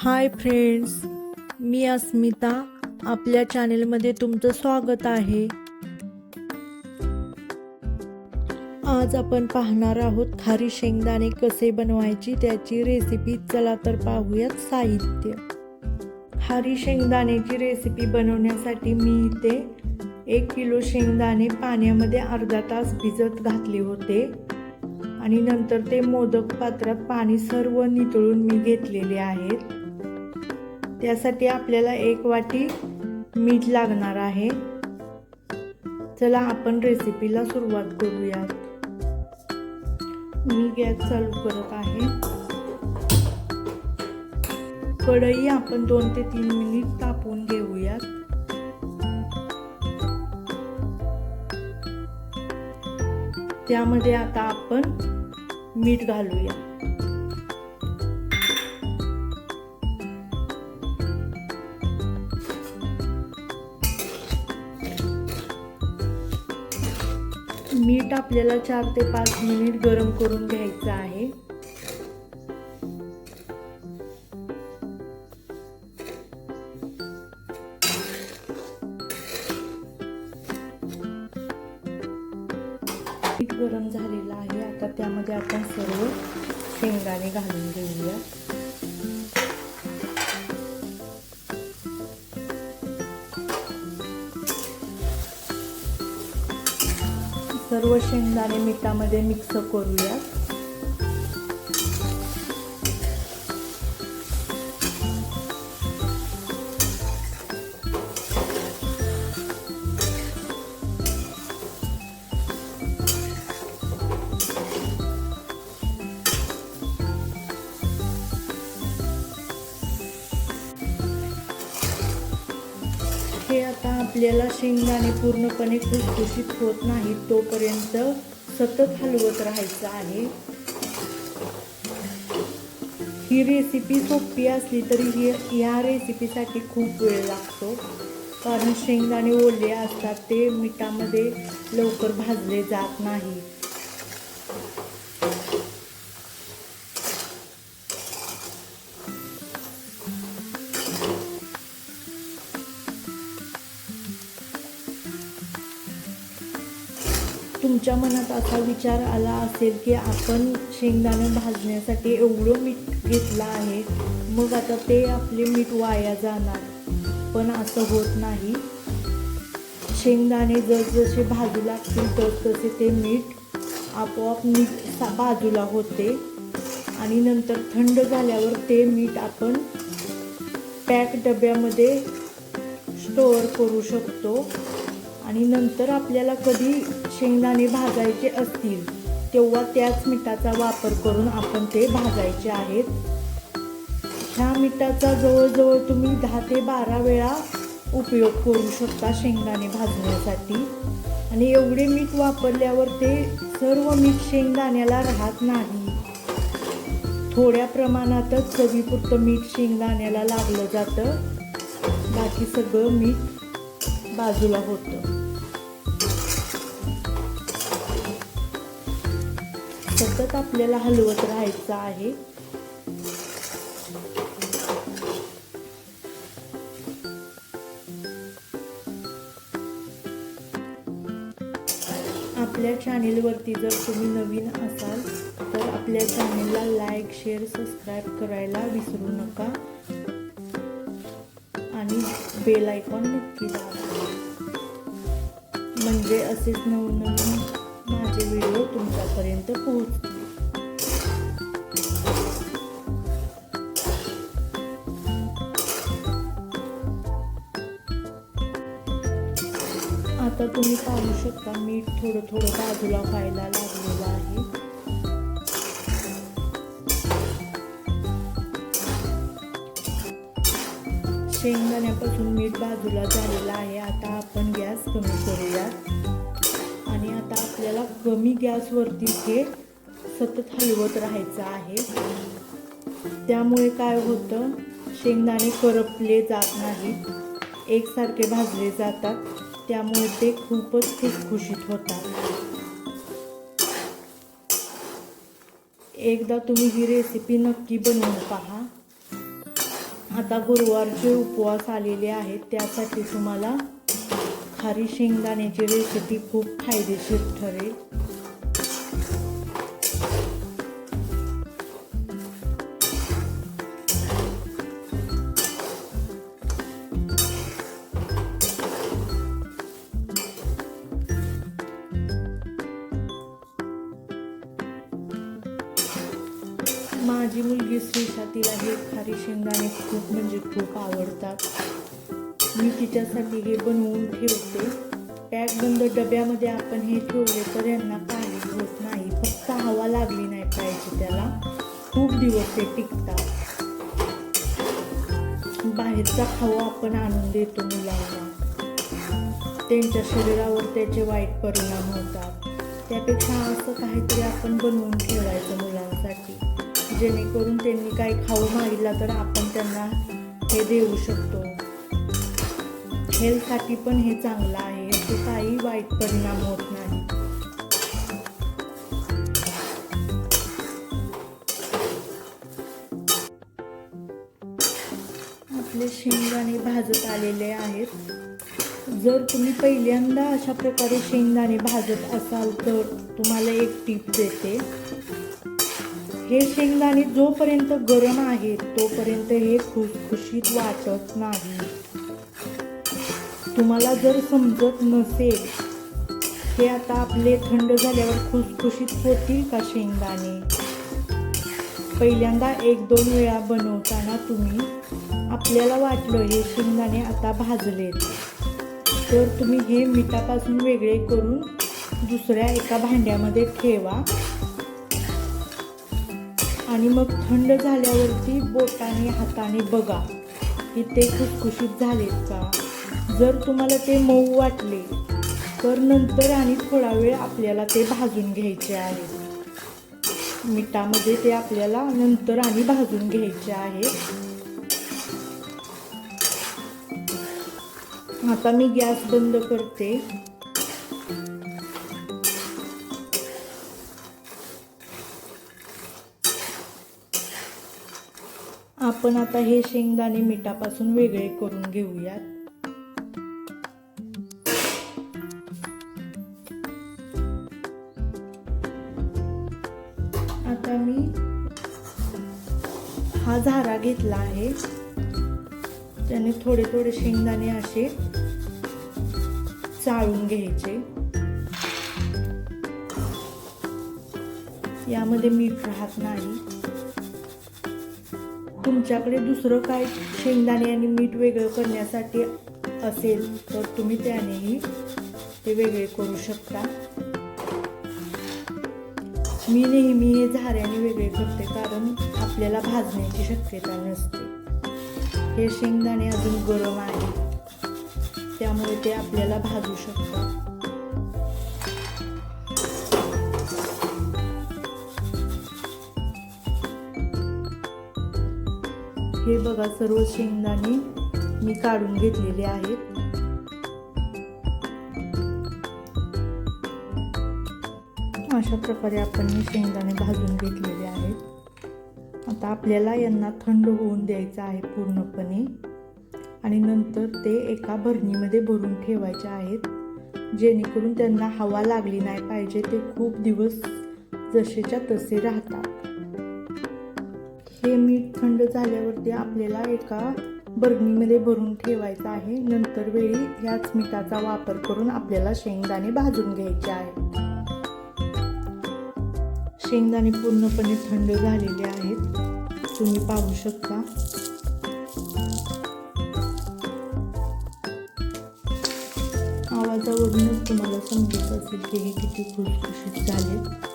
Hi friends मी अस्मिता. आपल्या चॅनेलमध्ये तुमचं स्वागत आहे. आज आपण पाहणार आहोत खारी शेंगदाणे कसे बनवायची त्याची रेसिपी चला तर पाहूयात साहित्य. खारी शेंगदाण्याची रेसिपी बनवण्यासाठी मी इथे एक किलो शेंगदाणे पाण्यामध्ये अर्धा तास भिजत घातले होते. आणि नंतर ते मोदक पात्रात पाणी सर्व नितळून मी घेतलेले आहेत. त्यासाठी आपल्याला एक वाटी मीठ लागणार आहे. चला आपण रेसिपीला सुरुवात करूयात. मी गॅस चालू करत आहे. कढई आपण दोन ते तीन मिनिट तापवून घेऊयात. त्यामध्ये आता आपण मीठ घालूया. मीठ आपल्याला चार ते पाच मिनिट गरम करून घ्यायचं आहे. पीठ गरम झालेलं आहे. आता त्यामध्ये आपण सर्व शेंगदाणे घालून घेऊया. सर्व शेंगदाणे मिठामध्ये मिक्स करूया आता आपल्याला शेंगदाणे पूर्णपणे खुसखुशीत होत नाही तोपर्यंत सतत हलवत राहायचं आहे. ही रेसिपी सोपी असली तरी ही या रेसिपीसाठी खूप वेळ लागतो. कारण शेंगदाणे ओले असतात ते मिठामध्ये लवकर भाजले जात नाही. तुमच्या मनात असा विचार आला असेल की आपण शेंगदाणं भाजण्यासाठी एवढं मीठ घेतलं आहे मग आता ते आपले मीठ वाया जाणार. पण असं होत नाही. शेंगदाणे जसजसे भाजू लागतील तसतसे ते मीठ आपोआप मीठ बाजूला होते. आणि नंतर थंड झाल्यावर ते मीठ आपण पॅक डब्यामध्ये स्टोअर करू शकतो. आणि नंतर आपल्याला कधी शेंगदाणे भाजायचे असतील तेव्हा त्याच मिठाचा वापर करून आपण ते भाजायचे आहेत. ह्या मिठाचा जवळजवळ तुम्ही दहा ते बारा वेळा उपयोग करू शकता शेंगदाणे भाजण्यासाठी. आणि एवढे मीठ वापरल्यावर ते सर्व मीठ शेंगदाण्याला राहत नाही. थोड्या प्रमाणातच चवीपुरतं मीठ शेंगदाण्याला लागलं जातं. बाकी सगळं मीठ बाजूला होतं. सतत आपल्याला हलवत राहायचं आहे. आपल्या चॅनेलवरती जर तुम्ही नवीन असाल तर आपल्या चॅनेलला लाईक शेअर सबस्क्राईब करायला विसरू नका. आणि बेल आयकॉन नक्की दाबा. म्हणजे असेच नवनवीन माझे व्हिडिओ तुमच्यापर्यंत पोहोच आता तुम्ही पाहू शकता मीठ थोडं थोडं बाजूला व्हायला लागलेलं आहे. शेंगदाण्यापासून मीठ बाजूला झालेलं आहे. आता आपण गॅस कमी करूया आणि आता आपल्याला कमी गॅसवरती हे सतत हलवत राहायचं आहे. त्यामुळे काय होतं? शेंगदाणे करपले जात नाहीत. एकसारखे भाजले जातात. त्यामुळे ते खूपच खुशखुशीत होतात. एकदा तुम्ही ही रेसिपी नक्की बनवून पहा. आता गुरुवारचे उपवास आलेले आहेत. त्यासाठी तुम्हाला खारी शेंगदाण्याची रेसिपी खूप फायदेशीर ठरेल. माझी मुलगी श्रीषा तिला हे खारी शेंगदाणे खूप म्हणजे खूप आवडतात. मी तिच्यासाठी हे बनवून ठेवते. पॅक बंद डब्यामध्ये आपण हे ठेवले तर यांना काही होत नाही. फक्त हवा लागली नाही पाहिजे त्याला. खूप दिवस ते टिकतात. बाहेरचा खावा आपण आणून देतो मुलांना. त्यांच्या शरीरावर त्याचे वाईट परिणाम होतात. त्यापेक्षा असं काहीतरी आपण बनवून ठेवायचं मुलांसाठी. जेणेकरून त्यांनी काही खाऊ मागितला तर आपण त्यांना हे देऊ शकतो. हेल्थसाठी पण हे चांगलं आहे. याचे काही वाईट परिणाम होत नाही. आपले शेंगदाणे भाजत आलेले आहेत. जर तुम्ही पहिल्यांदा अशा प्रकारे शेंगदाणे भाजत असाल तर तुम्हाला एक टीप देते. हे शेंगदाणे जोपर्यंत गरम आहेत तोपर्यंत हे खुशखुशीत वाटत नाही. तुम्हाला जर समजत नसेल हे आता आपले थंड झाल्यावर खुसखुशीत होतील का शेंगदाणे? पहिल्यांदा एक दोन वेळा बनवताना तुम्ही आपल्याला वाटलं हे शेंगदाणे आता भाजलेत. तर तुम्ही हे मिठापासून वेगळे करून दुसऱ्या एका भांड्यामध्ये ठेवा. आणि मग थंड झाल्यावरती बोटाने हाताने बघा की ते खुसखुशीत झालेत का. जर तुम्हाला ते मऊ वाटले तर नंतर आणि थोडा वेळ आपल्याला ते भाजून घ्यायचे आहे. मिठामध्ये ते आपल्याला नंतर आणि भाजून घ्यायचे आहे. आता मी गॅस बंद करते. आपण आता हे शेंगदाणे मिठापासून वेगळे करून घेऊयात. हा झारा घेतला आहे. त्याने थोडे थोडे शेंगदाणे असे चाळून घ्यायचे. यामध्ये मीठ राहत नाही. तुमच्याकडे दुसरं काय शेंगदाणे आणि मीठ वेगळं करण्यासाठी असेल तर तुम्ही त्यानेही ते वेगळे करू शकता. मी नेहमी हे झाऱ्याने वेगळे करते कारण आपल्याला भाजण्याची शक्यता नसते. हे शेंगदाणे अजून गरम आहे. त्यामुळे ते आपल्याला भाजू शकतात. हे बघा सर्व शेंगदाणे मी काढून घेतलेले आहेत. अशा प्रकारे आपण हे शेंगदाणे भाजून घेतलेले आहेत. आता आपल्याला यांना थंड होऊन द्यायचं आहे पूर्णपणे. आणि नंतर ते एका भरणीमध्ये भरून ठेवायचे आहेत. जेणेकरून त्यांना हवा लागली नाही पाहिजे ते खूप दिवस जसेच्या तसे राहतात. हे मीठ थंड झाल्यावरती आपल्याला एका बरणीमध्ये भरून ठेवायचं आहे. नंतर वेळी ह्याच मिठाचा वापर करून आपल्याला शेंगदाणे भाजून घ्यायचे आहेत. शेंगदाणे पूर्णपणे थंड झालेले आहेत. तुम्ही पाहू शकता. आवाजावरूनच तुम्हाला समजत असेल की हे किती खुसखुशीत झाले.